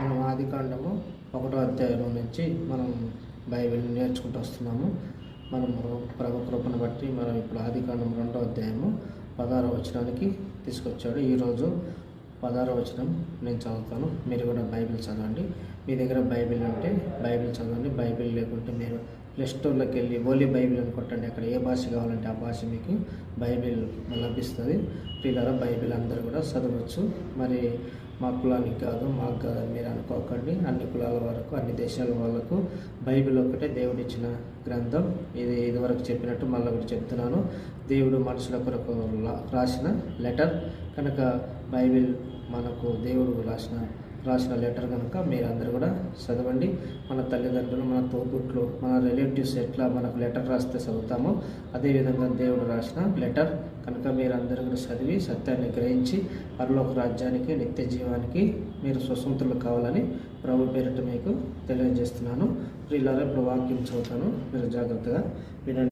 మనం ఆది కాండము ఒకటో అధ్యాయం నుంచి మనం బైబిల్ నేర్చుకుంటూ వస్తున్నాము. మనం ప్రభు కృపను బట్టి మనం ఇప్పుడు ఆది కాండం రెండో అధ్యాయము పదారో వచనానికి తీసుకొచ్చాడు. ఈరోజు పదారో వచనం నేను చదువుతాను. మీరు కూడా బైబిల్ చదవండి. మీ దగ్గర బైబిల్ ఉంటే బైబిల్ చదవండి. బైబిల్ లేకుంటే మీరు ప్లే స్టోర్లోకి వెళ్ళి ఓలీ బైబిల్ అని కొట్టండి. అక్కడ ఏ భాష కావాలంటే ఆ భాష మీకు బైబిల్ లభిస్తుంది. పిల్లల బైబిల్ అందరూ కూడా చదవచ్చు. మరి మా కులానికి కాదు మాకు కాదు మీరు అనుకోకండి. అన్ని కులాల వరకు అన్ని దేశాల వాళ్ళకు బైబిల్ ఒకటే దేవుడు ఇచ్చిన గ్రంథం. ఇది ఇదివరకు చెప్పినట్టు మళ్ళీ ఒకటి చెప్తున్నాను. దేవుడు మనుషుల కొరకు రాసిన లెటర్. కనుక బైబిల్ మనకు దేవుడు రాసిన రాసిన లెటర్ కనుక మీరందరూ కూడా చదవండి. మన తల్లిదండ్రులు మన తోబుట్లు మన రిలేటివ్స్ ఎట్లా మనకు లెటర్ రాస్తే చదువుతామో అదేవిధంగా దేవుడు రాసిన లెటర్ కనుక మీరందరూ కూడా చదివి సత్యాన్ని గ్రహించి పరలోక రాజ్యానికి నిత్య జీవానికి మీరు స్వతంత్రులు కావాలని ప్రభు పేరిట మీకు తెలియజేస్తున్నాను. ఇలా ఇప్పుడు వాక్యం చదువుతాను. మీరు జాగ్రత్తగా వినండి.